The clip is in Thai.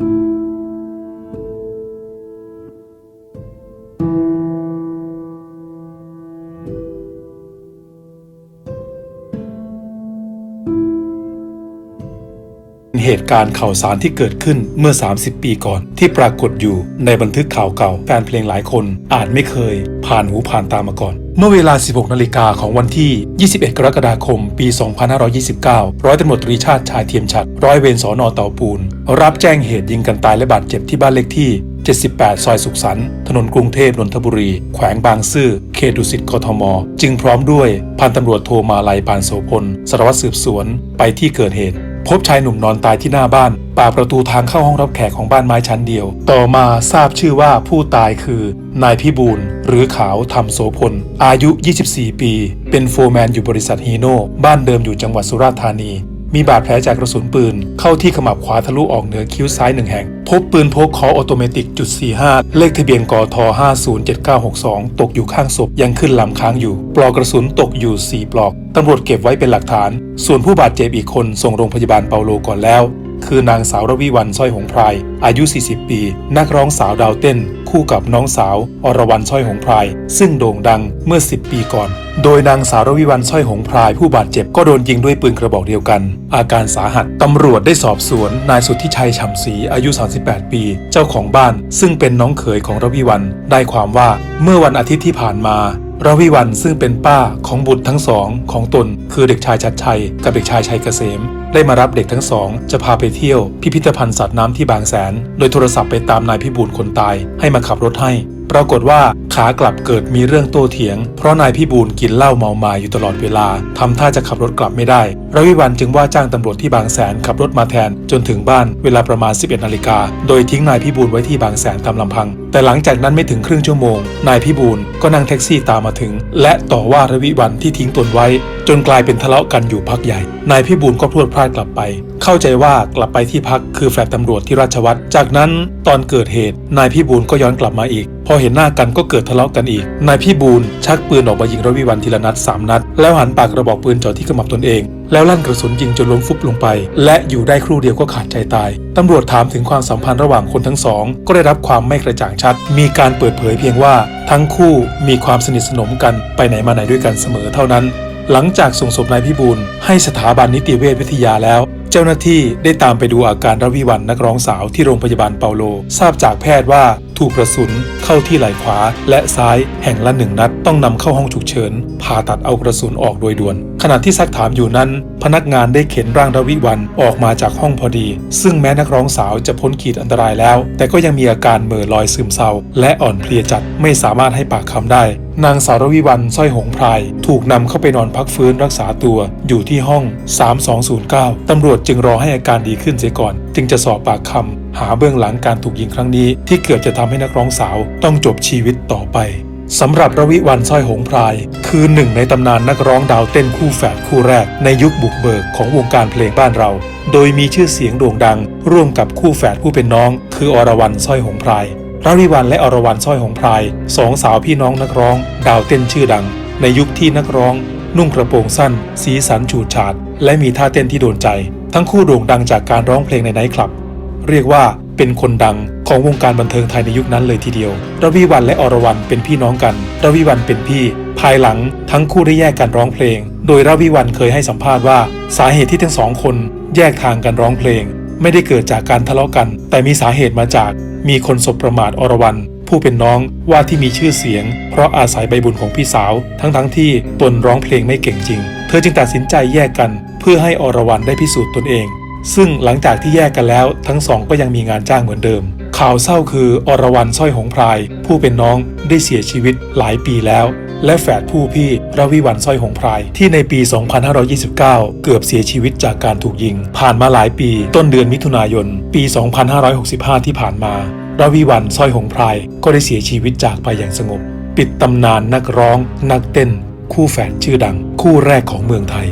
เหตุการณ์ข่าวสารที่เกิดขึ้นเมื่อ 30 ปีก่อน ที่ปรากฏอยู่ในบันทึกข่าวเก่าแฟนเพลงหลายคนอาจไม่เคย ผ่านหูผ่านตามาก่อน เมื่อเวลา 16 นาฬิกาของวันที่ 21 กรกฎาคม ปี 2529 ร้อยตำรวจตรีชาติชายเทียมฉัด ร้อยเวรสอนอเตาปูน รับแจ้งเหตุยิงกันตายและบาดเจ็บที่บ้านเลขที่ 78 ซอยสุขสันต์ถนนกรุงเทพนนทบุรี แขวงบางซื่อ เขตดุสิตกทม จึงพร้อมด้วยพันตำรวจโทมาลัยปานโสพลสารวัตรสืบสวน ไปที่เกิดเหตุ พบชายหนุ่มนอนตายที่หน้าบ้าน ป่าประตูทางเข้าห้องรับแขกของบ้านไม้ชั้นเดียว ต่อมาทราบชื่อว่าผู้ตายคือนายพิบูลหรือขาวธรรมโสพล อายุ 24 ปี เป็นโฟร์แมนอยู่บริษัทฮีโน่บ้านเดิมอยู่จังหวัดสุราษฎร์ธานี มีบาดแผลจากกระสุนปืน เข้าที่ขมับขวาทะลุออกเหนือคิ้วซ้ายหนึ่งแห่ง พบปืนพกคอออโตเมติกจุด45 เลขทะเบียนกอท507962 ตกอยู่ข้างศพยังขึ้นลำค้างอยู่ ปลอกกระสุนตกอยู่ 4 ปลอกตำรวจเก็บไว้เป็นหลักฐาน ส่วนผู้บาดเจ็บอีกคนส่งโรงพยาบาลเปาโลก่อนแล้ว คือนางสาวระวิวันสร้อยหงพราย อายุ 40 ปี นักร้องสาวดาวเต้น คู่กับน้องสาว อรวรรณสร้อยหงพราย ซึ่งโด่งดังเมื่อ 10 ปีก่อน โดยนางสาวระวิวันสร้อยหงพราย ผู้บาดเจ็บก็โดนยิงด้วยปืนกระบอกเดียวกัน อาการสาหัสตำรวจได้สอบสวน นายสุทธิชัยฉ่ำศรีอายุ 38 ปี เจ้าของบ้าน ซึ่งเป็นน้องเขยของระวิวันได้ความว่าเมื่อวันอาทิตย์ที่ผ่านมาระวิวันซึ่งเป็นป้าของบุตรทั้งสองของตน คือเด็กชายชัดชัย กับเด็กชายชัยเกษม ได้มารับเด็กทั้งสอง จะพาไปเที่ยวพิพิธภัณฑ์สัตว์น้ำที่บางแสน โดยโทรศัพท์ไปตามนายพิบูลคนตายให้มาขับรถให้ ปรากฏว่าขากลับเกิดมีเรื่องโต้เถียง เพราะนายพิบูลกินเหล้าเมามาอยู่ตลอดเวลาทำท่าจะขับรถกลับไม่ได้ระวิวันจึงว่าจ้างตำรวจที่บางแสนขับรถมาแทน จนถึงบ้านเวลาประมาณ 11นาฬิกาโดยทิ้งนายพิบูลไว้ที่บางแสนตามลำพัง แต่หลังจากนั้นไม่ถึงครึ่งชั่วโมง นายพิบูลก็นั่งแท็กซี่ตามมาถึง และต่อว่าระวิวันที่ทิ้งตนไว้ จนกลายเป็นทะเลาะกันอยู่พักใหญ่ นายพิบูลก็พรวดพลาดกลับไป เข้าใจว่ากลับไปที่พักคือแฟลตตำรวจที่ราชวัตรจากนั้นตอนเกิดเหตุ นายพิบูลก็ย้อนกลับมาอีก พอเห็นหน้ากันก็เกิดทะเลาะกันอีก นายพิบูลชักปืนออกมายิงระวิวันทีละนัดสามนัด แล้วหันปากกระบอกปืนจ่อที่ขมับตนเอง แล้วลั่นกระสุนยิงจนล้มฟุบลงไป และอยู่ได้ครู่เดียวก็ขาดใจตายตำรวจถามถึงความสัมพันธ์ระหว่างคนทั้งสอง ก็ได้รับความไม่กระจ่างชัด มีการเปิดเผยเพียงว่า ทั้งคู่มีความสนิทสนมกันไปไหนมาไหนด้วยกันเสมอเท่านั้น หลังจากส่งศพนายพิบูลให้สถาบันนิติเวชวิทยาแล้ว เจ้าหน้าที่ได้ตามไปดูอาการระวิวันนักร้องสาวที่โรงพยาบาลเปาโล ทราบจากแพทย์ว่า ถูกกระสุนเข้าที่ไหล่ขวาและซ้ายแห่งละหนึ่งนัดต้องนำเข้าห้องฉุกเฉินผ่าตัดเอากระสุนออกโดยด่วน ขณะที่ซักถามอยู่นั้น พนักงานได้เข็นร่างระวิวันออกมาจากห้องพอดี ซึ่งแม้นักร้องสาวจะพ้นขีดอันตรายแล้ว แต่ก็ยังมีอาการเหม่อลอยซึมเศร้า และอ่อนเพลียจัดไม่สามารถให้ปากคำได้นางสาวรวิวันสร้อยหงพราย ถูกนำเข้าไปนอนพักฟื้นรักษาตัวอยู่ที่ห้อง 3209 ตำรวจจึงรอให้อาการดีขึ้นเสียก่อนจึงจะสอบปากคำหาเบื้องหลังการถูกยิงครั้งนี้ ที่เกือบจะทำให้นักร้องสาวต้องจบชีวิตต่อไปสำหรับระวิวันสร้อยหงพราย คือหนึ่งในตำนานนักร้องดาวเต้นคู่แฝดคู่แรกในยุคบุกเบิกของวงการเพลงบ้านเรา โดยมีชื่อเสียงโด่งดัง ร่วมกับคู่แฝดผู้เป็นน้อง คืออรวรรณสร้อยหงพรายระวิวันและอรวรรณสร้อยหงพรายสองสาวพี่น้องนักร้อง ดาวเต้นชื่อดัง ในยุคที่นักร้อง นุ่งกระโปรงสั้น สีสันฉูดฉาด และมีท่าเต้นที่โดนใจ ทั้งคู่โด่งดังจากการร้องเพลงในไนท์คลับ เรียกว่าเป็นคนดังของวงการบันเทิงไทยในยุคนั้นเลยทีเดียวระวิวันและอรวรรณเป็นพี่น้องกันระวิวันเป็นพี่ ภายหลังทั้งคู่ได้แยกกันร้องเพลง โดยระวิวันเคยให้สัมภาษณ์ว่า สาเหตุที่ทั้งสองคนแยกทางกันร้องเพลง ไม่ได้เกิดจากการทะเลาะกัน แต่มีสาเหตุมาจาก มีคนสบประมาทอรวรรณผู้เป็นน้องว่าที่มีชื่อเสียง เพราะอาศัยใบบุญของพี่สาว ทั้งๆทที่ตนร้องเพลงไม่เก่งจริง เธอจึงตัดสินใจแยกกัน เพื่อให้อรวรรณได้พิสูจน์ตนเอง ซึ่งหลังจากที่แยกกันแล้วทั้งสองก็ยังมีงานจ้างเหมือนเดิม ข่าวเศร้าคืออรวรรณสร้อยหงพราย ผู้เป็นน้องได้เสียชีวิตหลายปีแล้ว และแฝดผู้พี่ระวิวันสร้อยหงพราย ที่ในปี 2529 เกือบเสียชีวิตจากการถูกยิง ผ่านมาหลายปี ต้นเดือนมิถุนายน ปี 2565 ที่ผ่านมาระวิวันสร้อยหงพรายก็ได้เสียชีวิตจากไปอย่างสงบ ปิดตำนานนักร้อง นักเต้น คู่แฝดชื่อดัง คู่แรกของเมืองไทย